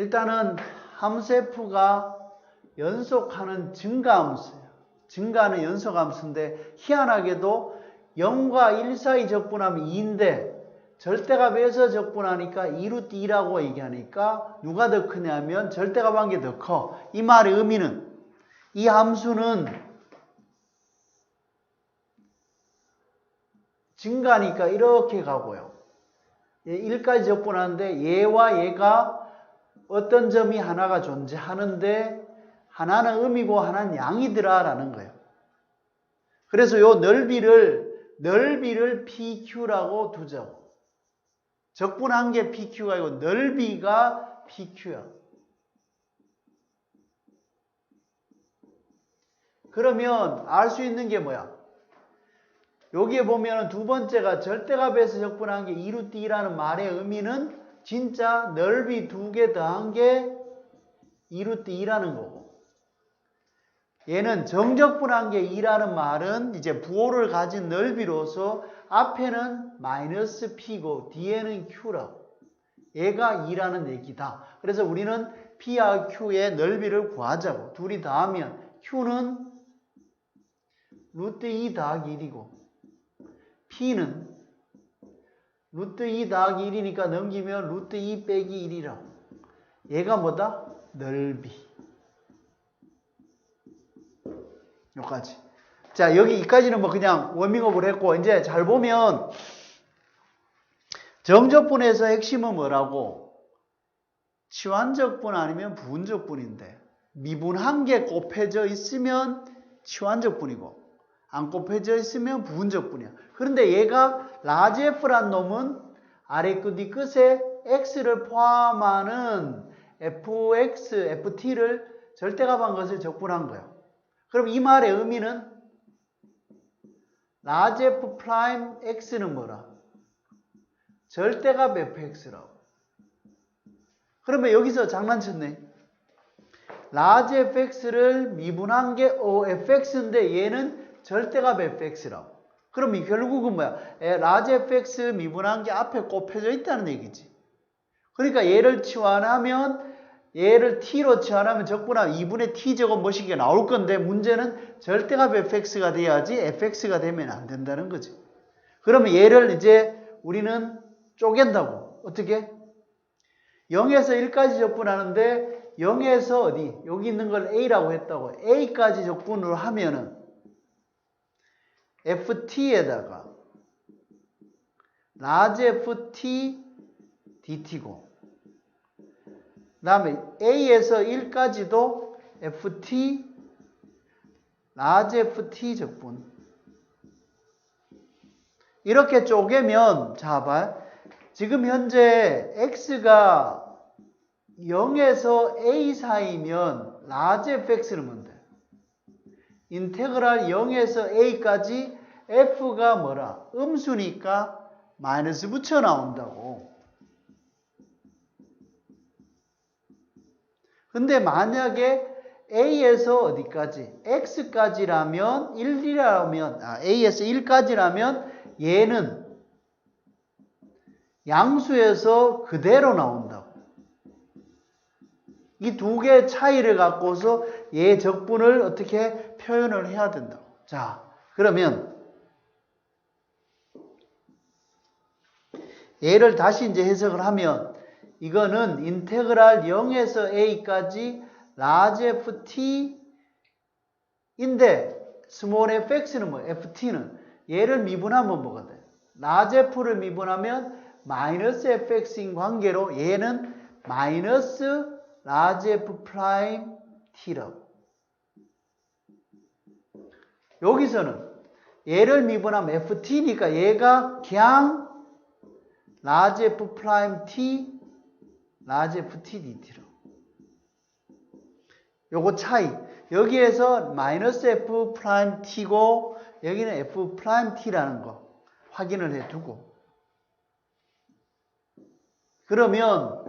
일단은 함수 f가 연속하는 증가함수예요. 증가하는 연속함수인데 희한하게도 0과 1 사이 적분하면 2인데 절대값에서 적분하니까 2루트 2라고 얘기하니까 누가 더 크냐면 절대값 한게더 커. 이 말의 의미는 이 함수는 증가니까 이렇게 가고요. 1까지 적분하는데 얘와 얘가 어떤 점이 하나가 존재하는데 하나는 음이고 하나는 양이더라라는 거예요. 그래서 요 넓이를 넓이를 PQ라고 두자고. 적분한 게 PQ가 아니고 넓이가 PQ야. 그러면 알 수 있는 게 뭐야? 여기에 보면 두 번째가 절대값에서 적분한 게 2루트 2라는 말의 의미는 진짜 넓이 두 개 더한 게 2루트 2라는 거고. 얘는 정적분한 게 2라는 말은 이제 부호를 가진 넓이로서 앞에는 마이너스 P고 뒤에는 Q라 얘가 2라는 얘기다. 그래서 우리는 P와 Q의 넓이를 구하자고. 둘이 더하면 Q는 루트 2 더하기 1이고 P는 루트 2 더하기 1이니까 넘기면 루트 2 빼기 1이라. 얘가 뭐다? 넓이. 여기까지. 자, 여기 이까지는 뭐 그냥 워밍업을 했고, 이제 잘 보면, 정적분에서 핵심은 뭐라고? 치환적분 아니면 부분적분인데, 미분 한 개 곱해져 있으면 치환적분이고, 안 곱해져 있으면 부분적분이야. 그런데 얘가 라지 f란 놈은 아래 끝 뒤끝에 x를 포함하는 fx, ft를 절대값한 것을 적분한 거야. 그럼 이 말의 의미는 라지 f 프라임 x는 뭐라? 절대값 fx라고. 그러면 여기서 장난쳤네. 라지 fx를 미분한 게 ofx인데 얘는 절대값 fx라고. 그럼 이 결국은 뭐야? 라지 fx 미분한 게 앞에 곱해져 있다는 얘기지. 그러니까 얘를 치환하면 얘를 t로 치환하면 적분하면 2분의 t 제곱 뭐시게 나올 건데 문제는 절대값 fx가 돼야지 fx가 되면 안 된다는 거지. 그러면 얘를 이제 우리는 쪼갠다고. 어떻게? 0에서 1까지 적분하는데 0에서 어디? 여기 있는 걸 a라고 했다고. a까지 적분을 하면은 ft에다가 라지 ft dt고 그 다음에 a에서 1까지도 ft 라지 ft 적분 이렇게 쪼개면 자 봐. 지금 현재 x가 0에서 a 사이면 라지 fx를 돼. 인테그랄 0에서 a까지 f가 뭐라? 음수니까 마이너스 붙여 나온다고. 근데 만약에 a에서 어디까지? x까지라면 1이라면 아, a에서 1까지라면 얘는 양수에서 그대로 나온다고. 이 두 개의 차이를 갖고서 얘 적분을 어떻게 표현을 해야 된다고. 자, 그러면 얘를 다시 이제 해석을 하면 이거는 인테그랄 0에서 a까지 라지 ft인데 스몰 fx는 뭐 ft는 얘를 미분하면 돼? 라지 f를 미분하면 마이너스 fx인 관계로 얘는 마이너스 라지 f 프라임 t라고. 여기서는 얘를 미분하면 ft니까 얘가 그냥 라지 f 프라임 t 라지 ft dt로. 요거 차이. 여기에서 마이너스 f 프라임 t고 여기는 f 프라임 t라는 거 확인을 해 두고 그러면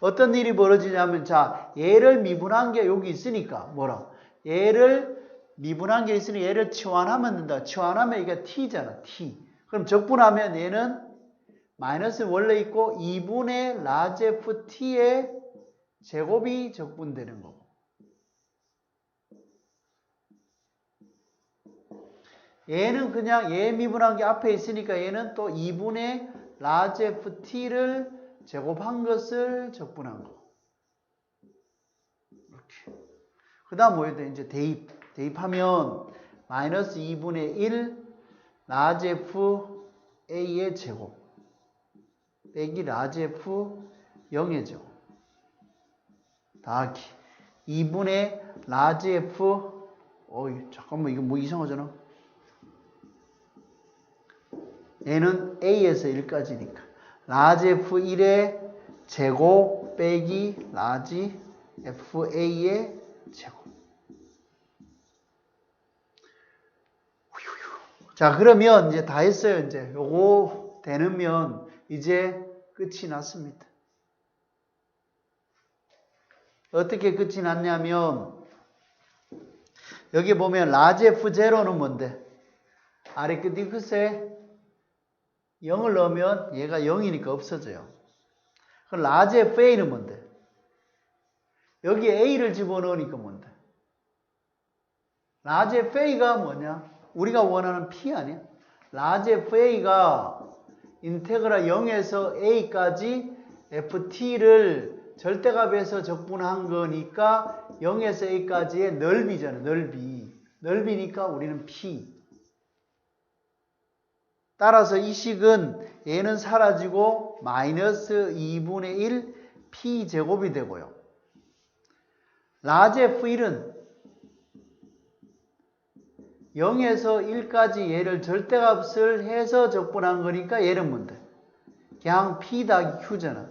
어떤 일이 벌어지냐면 자 얘를 미분한 게 여기 있으니까 뭐라 얘를 미분한 게 있으니 얘를 치환하면 된다. 치환하면 이게 t잖아. t. 그럼 적분하면 얘는 마이너스 원래 있고 2분의 라지 ft의 제곱이 적분되는 거고. 얘는 그냥 얘 미분한 게 앞에 있으니까 얘는 또 2분의 라지 ft를 제곱한 것을 적분한 거. 이렇게. 그 다음 뭐예요? 이제 대입. 대입하면 마이너스 2분의 1 라지 f a의 제곱 빼기 f 0의 제곱 더하기 2분의 라지 f 어이 잠깐만 이거 뭐 이상하잖아 얘는 a에서 1까지니까 라지 f1의 제곱 빼기 라지 fa의 제곱 자, 그러면 이제 다 했어요. 이제 요거 되면 이제 끝이 났습니다. 어떻게 끝이 났냐면 여기 보면 라지 F0는 뭔데? 아래 끝이 글쎄 0을 넣으면 얘가 0이니까 없어져요. 그럼 라지 FA는 뭔데? 여기 A를 집어넣으니까 뭔데? 라지 FA가 뭐냐? 우리가 원하는 P 아니야? 라지 FA가 인테그라 0에서 A까지 FT를 절대값에서 적분한 거니까 0에서 A까지의 넓이잖아, 넓이. 넓이니까 우리는 P. 따라서 이 식은 얘는 사라지고 마이너스 2분의 1 P 제곱이 되고요. 라지 F1은 0에서 1까지 얘를 절대값을 해서 적분한 거니까 얘는 뭔데? 그냥 P 더하기 Q잖아.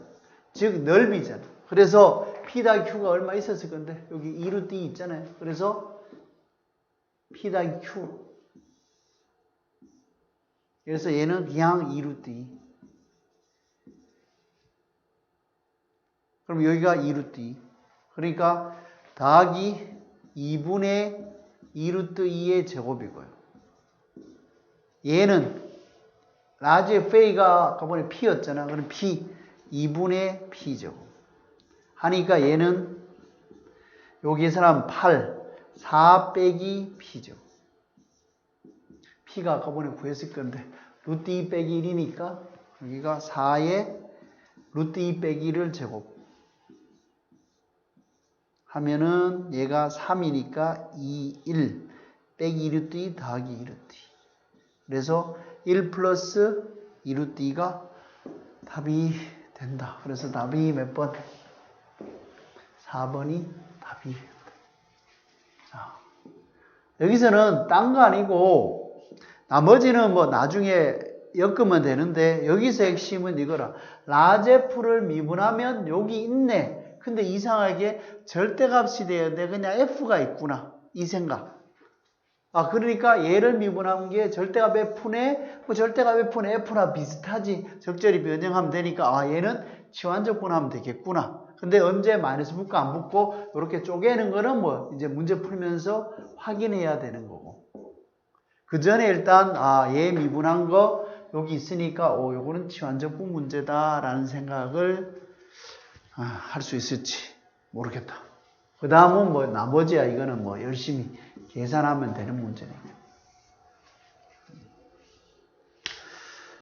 즉 넓이잖아. 그래서 P 더하기 Q가 얼마 있었을 건데 여기 2루 D 있잖아요. 그래서 P 더하기 Q 그래서 얘는 그냥 2루 D 그럼 여기가 2루 D 그러니까 더하기 2분의 2루트 2의 제곱이고요. 얘는 라지 페이가 저번에 P였잖아. 그럼 P 2분의 P죠. 하니까 얘는 여기에서는 8, 4 빼기 P죠. P가 저번에 구했을 건데 루트 2 빼기 1이니까 여기가 4의 루트 2 빼기 1을 제곱 하면은 얘가 3이니까 2, 1 빼기 2루트 2 더하기 2루트 2 그래서 1 플러스 2루트 2가 답이 된다. 그래서 답이 몇 번? 4번이 답이 자, 여기서는 딴 거 아니고 나머지는 뭐 나중에 엮으면 되는데 여기서 핵심은 이거라. 라제프를 미분하면 여기 있네. 근데 이상하게 절대값이 되는데 그냥 f가 있구나. 이 생각. 아, 그러니까 얘를 미분한 게 절대값 f네, 뭐 절대값 f는 f나 비슷하지. 적절히 변형하면 되니까, 아, 얘는 치환적 분하면 되겠구나. 근데 언제 마이너스 붙고 안 붙고, 이렇게 쪼개는 거는 뭐, 이제 문제 풀면서 확인해야 되는 거고. 그 전에 일단, 아, 얘 미분한 거, 여기 있으니까, 오, 요거는 치환적분 문제다라는 생각을 아, 할 수 있을지 모르겠다. 그 다음은 뭐 나머지야 이거는 뭐 열심히 계산하면 되는 문제니까.